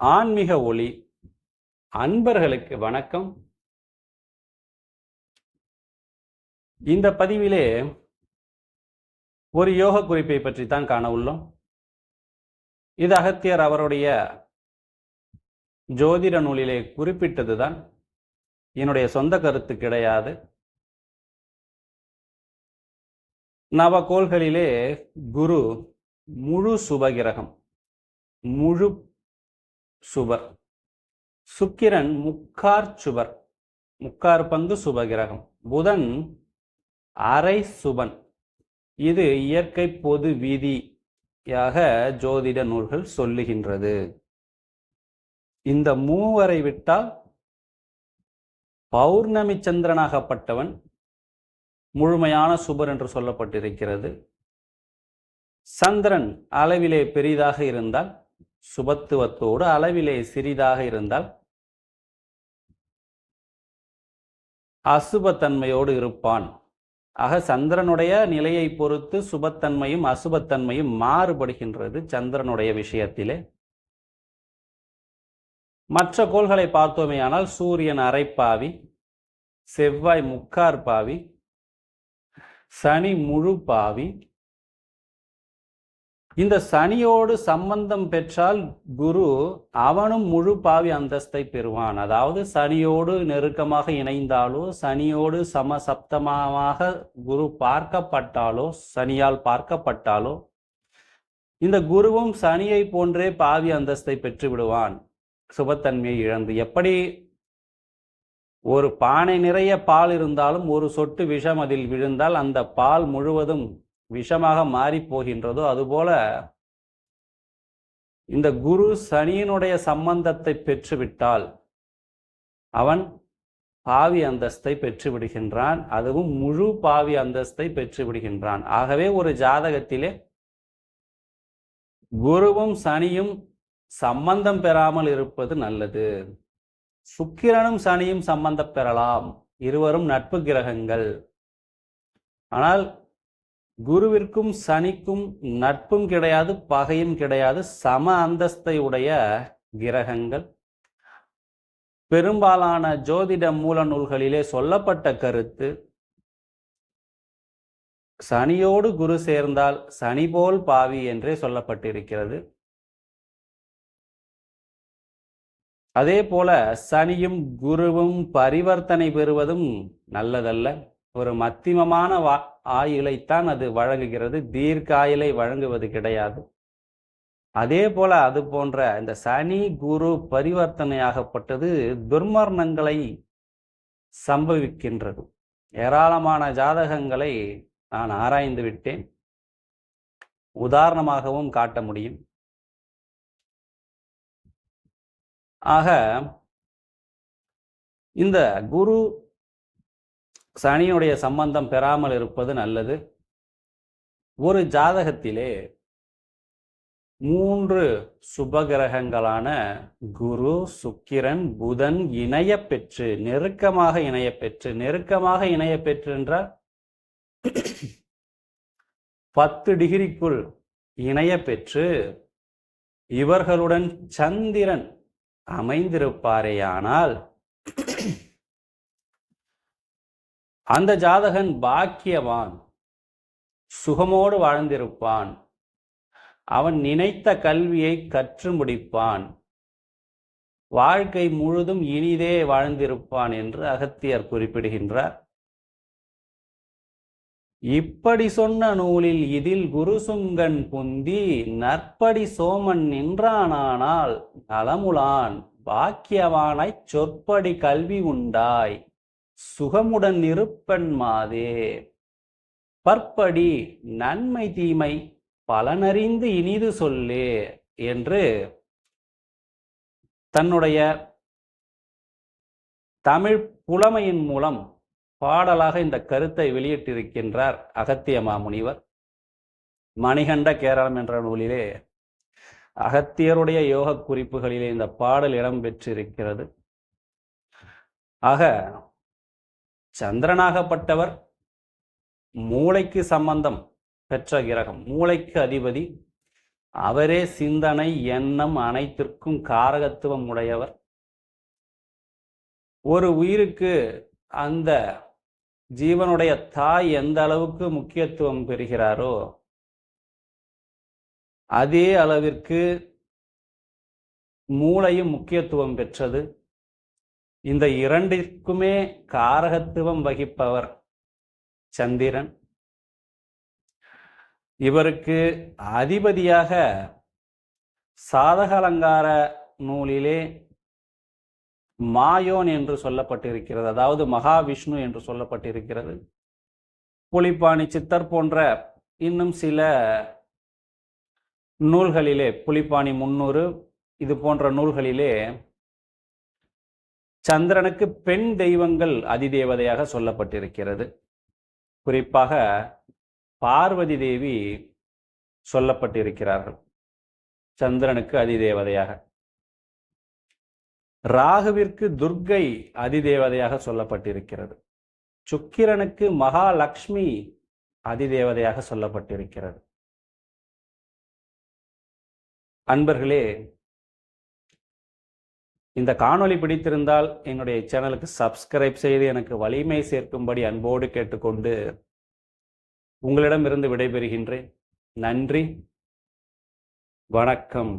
ஆன்மீக ஒளி அன்பர்களுக்கு வணக்கம். இந்த பதிவிலே ஒரு யோக குறிப்பை பற்றி தான் காண உள்ளோம். இது அகத்தியர் அவருடைய ஜோதிட நூலிலே குறிப்பிட்டதுதான். என்னுடைய சொந்த கருத்து கிடையாது. நவகோள்களிலே குரு முழு சுபகிரகம் முழு சுபர் சுக்கிரன் முக்கார் சுபர் முக்கார் பங்கு சுபகிரகம். புதன் அரை சுபன் இது இயற்கை பொது வீதியாக ஜோதிட நூல்கள் சொல்லுகின்றது. இந்த மூவரை விட்டால் பௌர்ணமி சந்திரனாகப்பட்டவன் முழுமையான சுபர் என்று சொல்லப்பட்டிருக்கிறது. சந்திரன் அளவிலே பெரிதாக இருந்தால் சுபத்துவத்தோடு அளவிலே சிறிதாக இருந்தால் அசுபத்தன்மையோடு இருப்பான். ஆக சந்திரனுடைய நிலையை பொறுத்து சுபத்தன்மையும் அசுபத்தன்மையும் மாறுபடுகின்றது சந்திரனுடைய விஷயத்திலே. மற்ற கோள்களை பார்த்தோமேயானால் சூரியன் அரைப்பாவி செவ்வாய் முக்கார் பாவி சனி முழு பாவி இந்த சனியோடு சம்பந்தம் பெற்றால் குரு அவனும் முழு பாவி அந்தஸ்தை பெறுவான். அதாவது சனியோடு நெருக்கமாக இணைந்தாலோ சனியோடு சமசப்தமாக குரு பார்க்கப்பட்டாலோ சனியால் பார்க்கப்பட்டாலோ இந்த குருவும் சனியை போன்றே பாவி அந்தஸ்தை பெற்று விடுவான். சுபத்தன்மையை இழந்து எப்படி ஒரு பானை நிறைய பால் இருந்தாலும் ஒரு சொட்டு விஷம் அதில் விழுந்தால் அந்த பால் முழுவதும் விஷமாக மாறி போகின்றதோ அதுபோல இந்த குரு சனியினுடைய சம்பந்தத்தை பெற்றுவிட்டால் அவன் பாவி அந்தஸ்தை பெற்று விடுகின்றான் அதுவும் முழு பாவி அந்தஸ்தை பெற்று விடுகின்றான் ஆகவே ஒரு ஜாதகத்திலே குருவும் சனியும் சம்பந்தம் பெறாமல் இருப்பது நல்லது. சுக்கிரனும் சனியும் சம்பந்தம் பெறலாம். இருவரும் நட்பு கிரகங்கள். ஆனால் குருவிற்கும் சனிக்கும் நட்பும் கிடையாது பகையும் கிடையாது. சம அந்தஸ்தை உடைய கிரகங்கள். பெரும்பாலான ஜோதிட மூல நூல்களிலே சொல்லப்பட்ட கருத்து சனியோடு குரு சேர்ந்தால் சனி போல் பாவி என்றே சொல்லப்பட்டிருக்கிறது. அதே போல சனியும் குருவும் பரிவர்த்தனை பெறுவதும் நல்லதல்ல. ஒரு மத்தியமமான வா ஆயுளைத்தான் அது வழங்குகிறது. தீர்க்க ஆயுளை வழங்குவது கிடையாது. அதே போல அது போன்ற இந்த சனி குரு பரிவர்த்தனையாகப்பட்டது துர்மரணங்களை சம்பவிக்கின்றது. ஏராளமான ஜாதகங்களை நான் ஆராய்ந்து விட்டேன். உதாரணமாகவும் காட்ட முடியும். ஆக இந்த குரு சனியுடைய சம்பந்தம் பெறாமல் இருப்பது நல்லது. ஒரு ஜாதகத்திலே மூன்று சுபகிரகங்களான குரு சுக்கிரன் புதன் இணைய பெற்று நெருக்கமாக இணைய பெற்று நெருக்கமாக இணைய பெற்று என்றால் பத்து டிகிரிக்குள் இணைய பெற்று இவர்களுடன் சந்திரன் அமைந்திருப்பாரேயானால் அந்த ஜாதகன் பாக்கியவான் சுகமோடு வாழ்ந்திருப்பான். அவன் நினைத்த கல்வியை கற்று முடிப்பான். வாழ்க்கை முழுதும் இனிதே வாழ்ந்திருப்பான் என்று அகத்தியர் குறிப்பிடுகின்றார். இப்படி சொன்ன நூலில் இதில் குருசுங்கன் புந்தி நற்படி சோமன் நின்றானானால் நலமுலான் பாக்கியவானாய்ச் சொற்படி கல்வி உண்டாய். சுகமுடன் இருப்பன் மாதே. பற்படி நன்மை தீமை பலனறிந்து இனிது சொல்லே என்று தன்னுடைய தமிழ் புலமையின் மூலம் பாடலாக இந்த கருத்தை வெளியிட்டிருக்கின்றார் அகத்திய மாமுனிவர். மணிகண்ட கேரளம் என்ற நூலிலே அகத்தியருடைய யோக குறிப்புகளிலே இந்த பாடல் இடம்பெற்றிருக்கிறது. ஆக சந்திரனாகப்பட்டவர் மூளைக்கு சம்பந்தம் பெற்ற கிரகம் மூளைக்கு அதிபதி. அவரே சிந்தனை எண்ணம் அனைத்திற்கும் காரகத்துவம் உடையவர். ஒரு உயிருக்கு அந்த ஜீவனுடைய தாய் எந்த அளவுக்கு முக்கியத்துவம் பெறுகிறாரோ அதே அளவிற்கு மூளையும் முக்கியத்துவம் பெற்றது. இந்த இரண்டிற்குமே காரகத்துவம் வகிப்பவர் சந்திரன். இவருக்கு அதிபதியாக சாதக அலங்கார நூலிலே மாயோன் என்று சொல்லப்பட்டிருக்கிறது அதாவது மகாவிஷ்ணு என்று சொல்லப்பட்டிருக்கிறது. புலிப்பாணி சித்தர் போன்ற இன்னும் சில நூல்களிலே புலிப்பாணி முன்னூறு இது போன்ற நூல்களிலே சந்திரனுக்கு பெண் தெய்வங்கள் அதிதேவதையாக சொல்லப்பட்டிருக்கிறது. குறிப்பாக பார்வதி தேவி சொல்லப்பட்டிருக்கிறார்கள். சந்திரனுக்கு அதிதேவதையாக. ராகுவிற்கு துர்க்கை அதிதேவதையாக சொல்லப்பட்டிருக்கிறது. சுக்கிரனுக்கு மகாலட்சுமி அதிதேவதையாக சொல்லப்பட்டிருக்கிறது. அன்பர்களே இந்த காணொளி பிடித்திருந்தால் என்னுடைய சேனலுக்கு சப்ஸ்கிரைப் செய்து எனக்கு வலிமை சேர்க்கும்படி அன்போடு கேட்டுக்கொண்டு உங்களிடமிருந்து விடைபெறுகின்றேன். நன்றி. வணக்கம்.